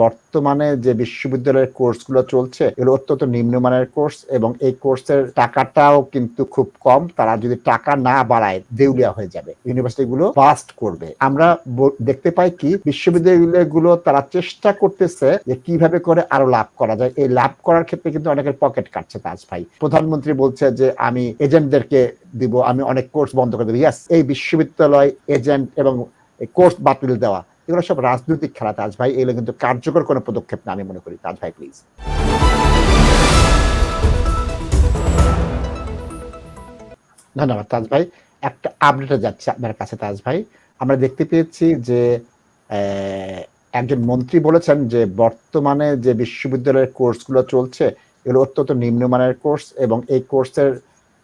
বর্তমানে যে বিশ্ববিদ্যালয়ের কোর্সগুলো চলছে, এগুলো অত্যন্ত নিম্নমানের কোর্স এবং এই কোর্সের টাকাটাও কিন্তু খুব কম। তারা যদি টাকা না বাড়ায়, দেউলিয়া হয়ে যাবে। ইউনিভার্সিটিগুলো ফাস্ট করবে। আমরা দেখতে পাই কি, বিশ্ববিদ্যালয়গুলো তারা চেষ্টা করতেছে যে কীভাবে করে আরও লাভ করা যায়। এই লাভ করার ক্ষেত্রে কিন্তু অনেকের পকেট কাটছে তাজ ভাই। প্রধানমন্ত্রী বলছে যে, আমি এজেন্টদেরকে দিব, আমি অনেক কোর্স বন্ধ করে দেবো। ইয়াস এই বিশ্ববিদ্যালয় এজেন্ট এবং কোর্স বাতিল দেওয়া। এগুলো সব রাজনৈতিক খেলা তাজ ভাই এগুলো কিন্তু কার্যকর কোনো পদক্ষেপ না, আমি মনে করি। তাজ ভাই প্লিজ ধন্যবাদ তাজ ভাই একটা আপডেটে যাচ্ছে আপনার কাছে তাজ ভাই আমরা দেখতে পেয়েছি যে একজন মন্ত্রী বলেছেন যে, বর্তমানে যে বিশ্ববিদ্যালয়ের কোর্সগুলো চলছে, এগুলো অত্যন্ত নিম্নমানের কোর্স এবং এই কোর্সের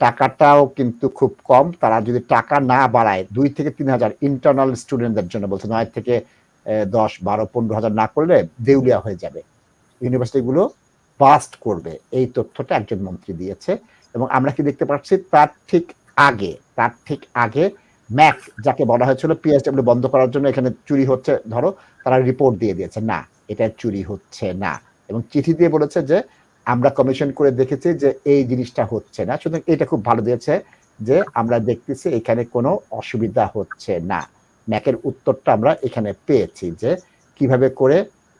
টাকাটাও কিন্তু খুব কম। তারা যদি টাকা না বাড়ায়, দুই থেকে তিন হাজার ইন্টারনাল স্টুডেন্টদের জন্য বলছে, নয় থেকে দশ, বারো, পনেরো হাজার না করলে দেউলিয়া হয়ে যাবে। ইউনিভার্সিটিগুলো বাস্ট করবে। এই তথ্যটা একজন মন্ত্রী দিয়েছে এবং আমরা কি দেখতে পাচ্ছি? তার ঠিক আগে, তার ঠিক আগে ম্যাক, যাকে বলা হয়েছিল পিএসডব্লিউ বন্ধ করার জন্য এখানে চুরি হচ্ছে, ধরো, তারা রিপোর্ট দিয়ে দিয়েছে, না, এটা চুরি হচ্ছে না। এবং চিঠি দিয়ে বলেছে যে আমরা কমিশন করে দেখেছি যে এই জিনিসটা হচ্ছে না। সুতরাং এটা খুব ভালো দিয়েছে যে আমরা দেখতেছি এখানে কোনো অসুবিধা হচ্ছে না। ম্যাকের উত্তরটা আমরা এখানে পেয়েছি যে কীভাবে করে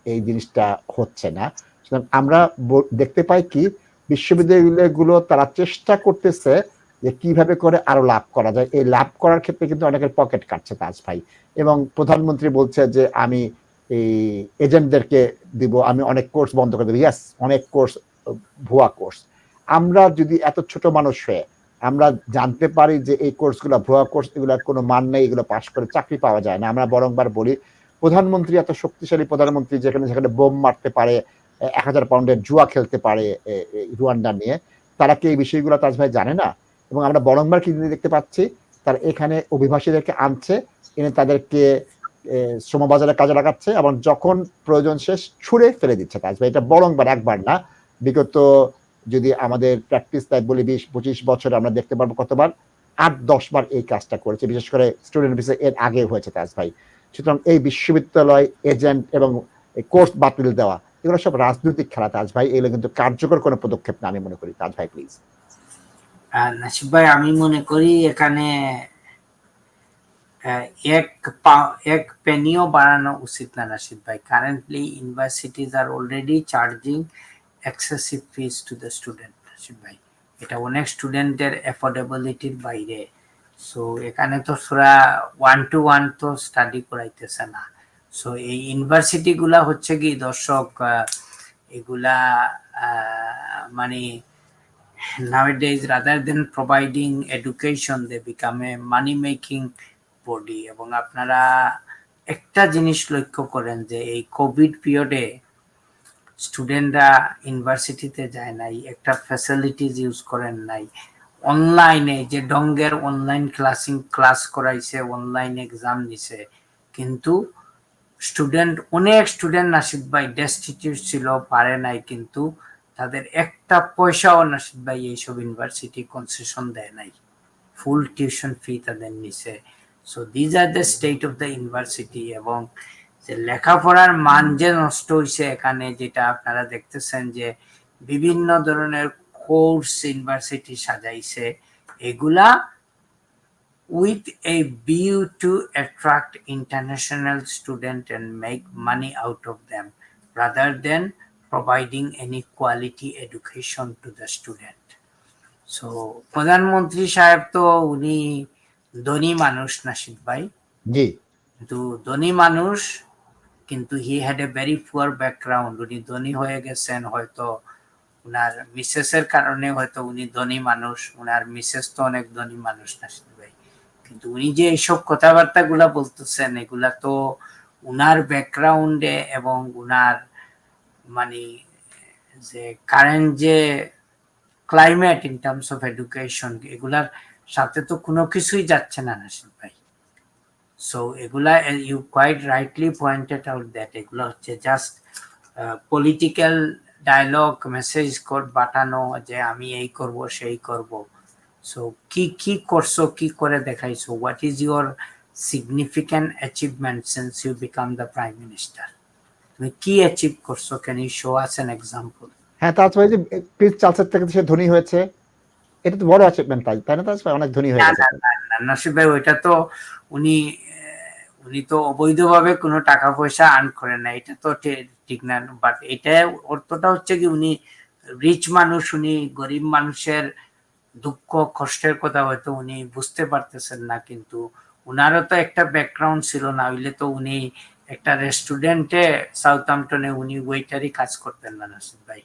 এই জিনিসটা হচ্ছে না। সুতরাং আমরা দেখতে পাই কি, বিশ্ববিদ্যালয়গুলো তারা চেষ্টা করতেছে যে কীভাবে করে আরও লাভ করা যায়। এই লাভ করার ক্ষেত্রে কিন্তু অনেকের পকেট কাটছে তাজ ভাই। এবং প্রধানমন্ত্রী বলছে যে আমি এই এজেন্টদেরকে দিব, আমি অনেক কোর্স বন্ধ করে দেবো। ইয়াস অনেক কোর্স ভুয়া কোর্স আমরা যদি এত ছোট মানুষ হয়ে আমরা জানতে পারি যে এই কোর্সগুলো ভুয়া কোর্স এগুলোর কোনো মান নেই, এগুলো পাশ করে চাকরি পাওয়া যায় না। আমরা বরংবার বলি, প্রধানমন্ত্রী এত শক্তিশালী প্রধানমন্ত্রী যেখানে যেখানে বোম মারতে পারে এক হাজার পাউন্ডের জুয়া খেলতে পারে রুয়ান্ডা নিয়ে, তারা কি এই বিষয়গুলো তাজ ভাই জানে না? এবং আমরা বরংবার কি দেখতে পাচ্ছি? তারা এখানে অভিবাসীদেরকে আনছে, এনে তাদেরকে শ্রমবাজারে কাজে লাগাচ্ছে এবং যখন প্রয়োজন শেষ ছুঁড়ে ফেলে দিচ্ছে তাজ ভাই। এটা বরংবার একবার না বিগত যদি আমাদের প্র্যাকটিস লাইফ বলি বিশ, পঁচিশ বছর আমরা দেখতে পারব কতবার? আট, দশ বার এই কাজটা করেছে, বিশেষ করে স্টুডেন্ট ভিসা এর আগে হয়েছে তাজ ভাই। সুতরাং এই বিশ্ববিদ্যালয় এজেন্ট এবং কোর্স বাতিল দেওয়া, এগুলো সব রাজনৈতিক খেলা তাজ ভাই, এগুলো কিন্তু কার্যকর কোনো পদক্ষেপ না আমি মনে করি তাজ ভাই প্লিজ নাসিব ভাই, আমি মনে করি এখানে এক এক পেনিও বাড়ানো উচিত না নাসিব ভাই। Currently universities are already charging excessive fees to the student ভাই এটা অনেক স্টুডেন্টের অ্যাফোর্ডেবিলিটির বাইরে। সো এখানে তো সোরা ওয়ান টু ওয়ান তো স্টাডি করাইতেছে না। সো এই ইউনিভার্সিটিগুলা হচ্ছে কি দর্শক এগুলা মানে nowadays rather than providing education, they become a money making body এবং আপনারা একটা জিনিস লক্ষ্য করেন যে এই কোভিড পিরিয়ডে স্টুডেন্টরা ইউনিভার্সিটিতে যায় নাই, একটা ফ্যাসিলিটিস ইউজ করেন নাই। অনলাইনে যে ডঙ্গের অনলাইন ক্লাসিং ক্লাস করাইছে অনলাইন এক্সাম নিছে, কিন্তু স্টুডেন্ট অনেক স্টুডেন্ট নাসিব ভাই ডেস্টিটিউট ছিল, পারে নাই, কিন্তু তাদের একটা পয়সাও নাসিব ভাই এইসব ইউনিভার্সিটি কনসেশন দেয় নাই। ফুল টিউশন ফি তাদের নিছে। So these are the state of the university এবং যে লেখাপড়ার মান যে নষ্ট হয়েছে এখানে যেটা আপনারা দেখতেছেন যে বিভিন্ন ধরনের কোর্স ইউনিভার্সিটি সাজাইছে এগুলা with a view to attract international student and make money out of them rather than providing any quality education to the student. So প্রধানমন্ত্রী সাহেব তো উনি ধনী মানুষ নাসিদ ভাই। কিন্তু ধনী মানুষ কিন্তু he had a very poor background উনি ধনী হয়ে গেছেন, হয়তো উনার মিসেসের কারণে হয়তো উনি ধনী মানুষ, উনার মিসেস তো অনেক ধনী মানুষ নাসিদ ভাই। কিন্তু উনি যে এইসব কথাবার্তা গুলা বলতেছেন, এগুলা তো উনার ব্যাকগ্রাউন্ডে এবং উনার মানে যে কারেন্ট যে climate in terms of education এগুলার সাথে তো কোনো কিছুই যাচ্ছে না, নাসির ভাই। সো এগুলা you quite rightly pointed out that এগুলো হচ্ছে just political dialogue message code পাঠানো যে আমি এই করব সেই করব। সো কি কি করছ কি করে দেখাইছো? What is your significant achievement since you became the prime minister তুমি কি অ্যাচিভ করছ? Can you show us an example হ্যাঁ তাজ ভাই যে প্রিন্স চার্লসের থেকে সে ধনী হয়েছে। এটা তো বড় অ্যাচিভমেন্ট তাই তাই না? তাজ ভাই অনেক ধনী হয়েছে না না না না নাসির ভাই ওইটা তো উনি উনি তো অবৈধভাবে কোনো টাকা পয়সা আর্ন করেন না এটা তো ঠিক না বাট এটা অর্থটা হচ্ছে কি উনি রিচ মানুষ, উনি গরিব মানুষের দুঃখ, কষ্টের কথা হয়তো উনি বুঝতে পারতেছেন না, কিন্তু উনারও তো একটা ব্যাকগ্রাউন্ড ছিল, না হইলে তো উনি একটা রেস্টুরেন্টে সাউথহ্যাম্পটনে উনি ওয়েটারই কাজ করতেন না, নাসির ভাই।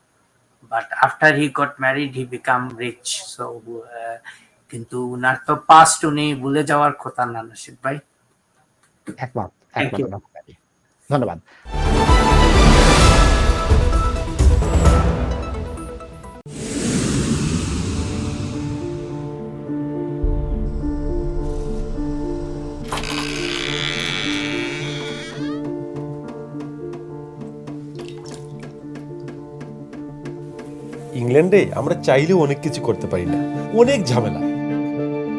But after he got married he became rich so কিন্তু উনার তো পাস্ট উনি ভুলে যাওয়ার কথা না, নাসির ভাই। একমত একমত। ধন্যবাদ। ইংল্যান্ডে আমরা চাইলেও অনেক কিছু করতে পারি না। অনেক ঝামেলা।